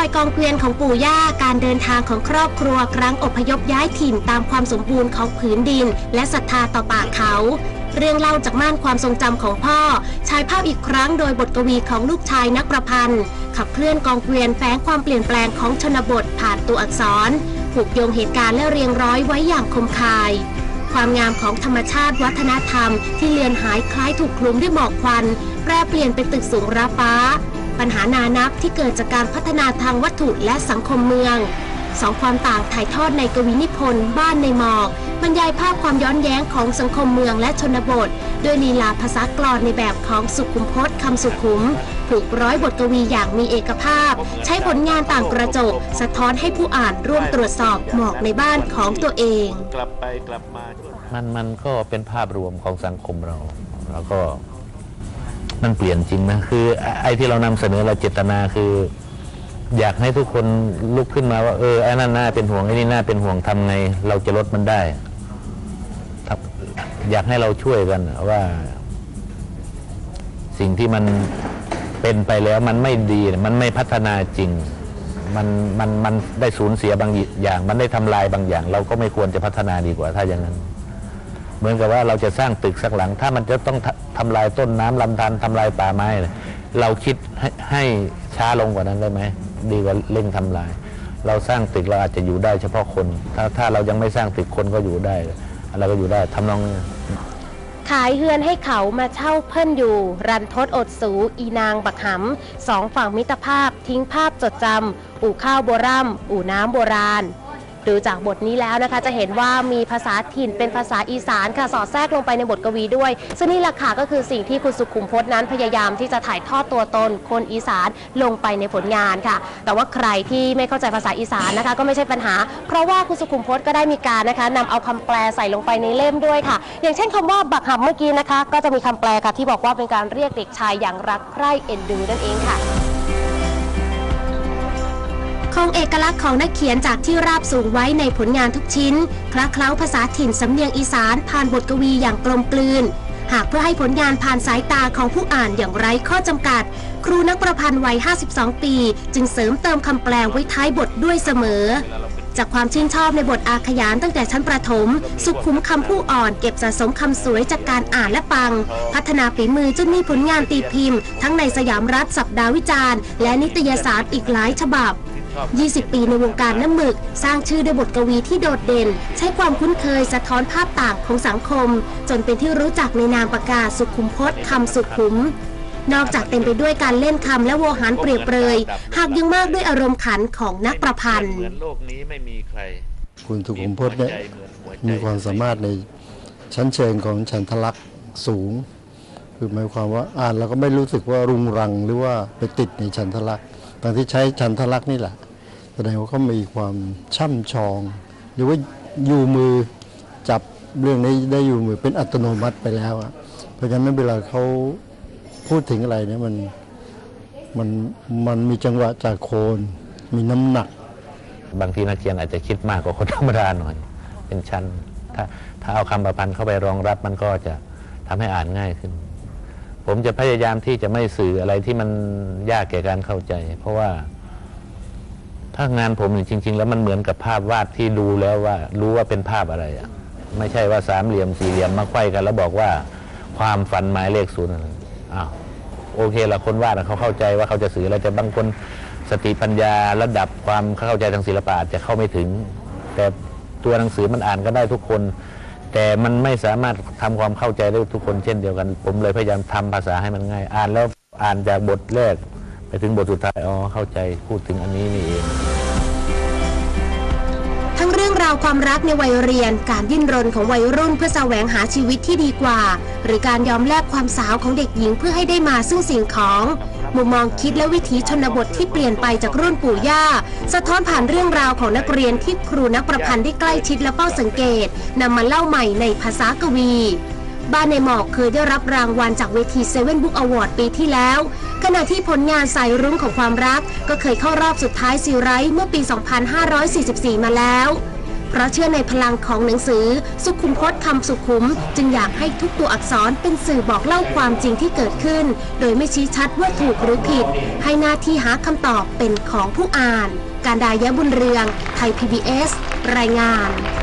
รอยกองเกวียนของปู่ย่าการเดินทางของครอบครัวครั้งอพยพย้ายถิ่นตามความสมบูรณ์ของผืนดิน และศรัทธาต่อป่าเขา เรื่องเล่าจากม่านความทรงจำของพ่อฉายภาพอีกครั้งโดยบทกวีของลูกชายนักประพันธ์ ขับเคลื่อนกองเกวียนแฝงความเปลี่ยนแปลงของชนบทผ่านตัวอักษรผูกโยงเหตุการณ์และเรียงร้อยไว้อย่างคมคาย ความงามของธรรมชาติวัฒนธรรม ที่เลือนหายคล้ายถูกคลุมด้วยหมอกควันแปรเปลี่ยนเป็นตึกสูงระฟ้า ปัญหานานับที่เกิดจากการพัฒนาทางวัตถุและสังคมเมืองสองความต่างถ่ายทอดในกวีนิพนธ์บ้านในหมอกบรรยายภาพความย้อนแย้งของสังคมเมืองและชนบท ด้วยลีลาภาษากลอนในแบบของสุขุมพจน์คำสุขุม ผูกร้อยบทกวีอย่างมีเอกภาพ ใช้ผลงานต่างกระจก สะท้อนให้ผู้อ่านร่วมตรวจสอบหมอกในบ้านของตัวเอง กลับไปกลับมา มันมันก็เป็นภาพรวมของสังคมเรา แล้วก็ มันเปลี่ยนจริงนะคือไอ้ที่เรานำเสนอเราเจตนาคือ อยากให้ทุกคนลุกขึ้นมาว่าเออไอ้นั่นน่าเป็นห่วงไอ้นี่น่าเป็นห่วงทำไง เราจะลดมันได้ครับอยากให้เราช่วยกันว่า สิ่งที่มันเป็นไปแล้วมันไม่ดีมันไม่พัฒนาจริง มันมันมันได้สูญเสียบางอย่าง มันได้ทำลายบางอย่าง เราก็ไม่ควรจะพัฒนาดีกว่าถ้าอย่างนั้น เหมือนกับว่าเราจะสร้างตึกสักหลัง ถ้ามันจะต้องทำทำลายต้นน้ำลำธารทำลายป่าไม้ เราคิดให้ให้ช้าลงกว่านั้นได้ไหมดีกว่าเร่งทำลาย เราสร้างตึกเราอาจจะอยู่ได้เฉพาะคน ถ้าถ้าเรายังไม่สร้างตึกคนก็อยู่ได้เราก็อยู่ได้ทำนองนี้ขายเฮือนให้เขามาเช่าเพิ่นอยู่ รันทดอดสู อีนางบักหำสองฝั่งมิตรภาพ ทิ้งภาพจดจำอู่ข้าวโบราณอู่น้ำโบราณ ดูจากบทนี้แล้วนะคะจะเห็นว่ามีภาษาถิ่นเป็นภาษาอีสานค่ะสอดแทรกลงไปในบทกวีด้วย ซึ่งนี่แหละค่ะก็คือสิ่งที่คุณสุขุมพจน์นั้นพยายามที่จะถ่ายทอดตัวตนคนอีสานลงไปในผลงานค่ะ แต่ว่าใครที่ไม่เข้าใจภาษาอีสานนะคะ ก็ไม่ใช่ปัญหา เพราะว่าคุณสุขุมพจน์ก็ได้มีการนะคะนำเอาคำแปลใส่ลงไปในเล่มด้วยค่ะ อย่างเช่นคำว่าบักหำเมื่อกี้นะคะ ก็จะมีคำแปลค่ะที่บอกว่าเป็นการเรียกเด็กชายอย่างรักใคร่เอ็นดูนั่นเองค่ะ คงเอกลักษณ์ของนักเขียนจากที่ราบสูงไว้ในผลงานทุกชิ้น คละเคล้าภาษาถิ่นสำเนียงอีสานผ่านบทกวีอย่างกลมกลืน หากเพื่อให้ผลงานผ่านสายตาของผู้อ่านอย่างไร้ข้อจำกัด ครูนักประพันธ์วัย 52 ปี จึงเสริมเติมคำแปลไว้ท้ายบทด้วยเสมอจากความชื่นชอบในบทอาขยานตั้งแต่ชั้นประถม สุขุมคำผู้อ่อนเก็บสะสมคำสวยจากการอ่านและฟัง พัฒนาฝีมือจนมีผลงานตีพิมพ์ ทั้งในสยามรัฐสัปดาห์วิจารณ์ และนิตยสารอีกหลายฉบับ 20 ปีในวงการน้ำหมึก สร้างชื่อด้วยบทกวีที่โดดเด่น ใช้ความคุ้นเคยสะท้อนภาพต่างของสังคม จนเป็นที่รู้จักในนามปากกาสุขุมพจน์คำสุขุมนอกจากเต็มไปด้วยการเล่นคำและโวหารเปรียบเปรย หากยังมากด้วยอารมณ์ขันของนักประพันธ์ เหมือนโลกนี้ไม่มีใคร คุณสุขุมพจน์เนี่ยหัวใจเหมือนหัวใจมีความสามารถในชั้นเชิงของฉันทลักษณ์สูง คือหมายความว่าอ่านแล้วก็ไม่รู้สึกว่ารุงรังหรือว่าไปติดในฉันทลักษณ์ ตอนที่ใช้ฉันทลักษณ์นี่แหละแสดงว่าเขามีความช่ำชอง หรือว่าอยู่มือจับเรื่องนี้ได้อยู่มือเป็นอัตโนมัติไปแล้วอะเพราะฉะนั้นเวลาเขาพูดถึงอะไรเนี่ยมันมันมันมีจังหวะจากโคน มีน้ำหนัก บางทีนักเขียนอาจจะคิดมากกว่าคนธรรมดาหน่อย เป็นชั้น ถ้าถ้าเอาคำประพันธ์เข้าไปรองรับมันก็จะทำให้อ่านง่ายขึ้น ผมจะพยายามที่จะไม่สื่ออะไรที่มันยากแก่การเข้าใจ เพราะว่า ถ้างานผมเนี่ยจริง ๆ แล้วมันเหมือนกับภาพวาดที่ดูแล้วว่า รู้ว่าเป็นภาพอะไรอะไม่ใช่ว่าสามเหลี่ยมสี่เหลี่ยมมาไขว้กัน แล้วบอกว่าความฝันหมายเลขศูนย์อะไรอ้าวโอเคละคนวาดเขาเข้าใจว่าเขาจะสื่ออะไรแต่บางคนสติปัญญาระดับความเข้าใจทางศิลปะจะเข้าไม่ถึง แต่ตัวหนังสือมันอ่านก็ได้ทุกคน แต่มันไม่สามารถทำความเข้าใจได้ทุกคนเช่นเดียวกัน ผมเลยพยายามทำภาษาให้มันง่าย อ่านแล้วอ่านจากบทแรก ไปถึงบทสุดท้ายอ๋อเข้าใจพูดถึงอันนี้นี่เองทั้งเรื่องราวความรักในวัยเรียน การดิ้นรนของวัยรุ่นเพื่อแสวงหาชีวิตที่ดีกว่า หรือการยอมแลกความสาวของเด็กหญิงเพื่อให้ได้มาซึ่งสิ่งของ มุมมองคิดและวิถีชนบทที่เปลี่ยนไปจากรุ่นปู่ย่า สะท้อนผ่านเรื่องราวของนักเรียนที่ครูนักประพันธ์ได้ใกล้ชิดและเฝ้าสังเกตนำมาเล่าใหม่ในภาษากวีบ้านในหมอกเคยได้รับรางวัลจากเวทีเซเว่นบุ๊กอวอร์ดปีที่แล้ว ขณะที่ผลงานสายรุ้งของความรัก ก็เคยเข้ารอบสุดท้ายซีไรต์เมื่อปี 2544 มาแล้ว เพราะเชื่อในพลังของหนังสือ สุขุมพจน์คำสุขุม จึงอยากให้ทุกตัวอักษรเป็นสื่อบอกเล่าความจริงที่เกิดขึ้น โดยไม่ชี้ชัดว่าถูกหรือผิด ให้หน้าที่หาคำตอบเป็นของผู้อ่าน การดายะบุญเรือง ไทย PBS รายงาน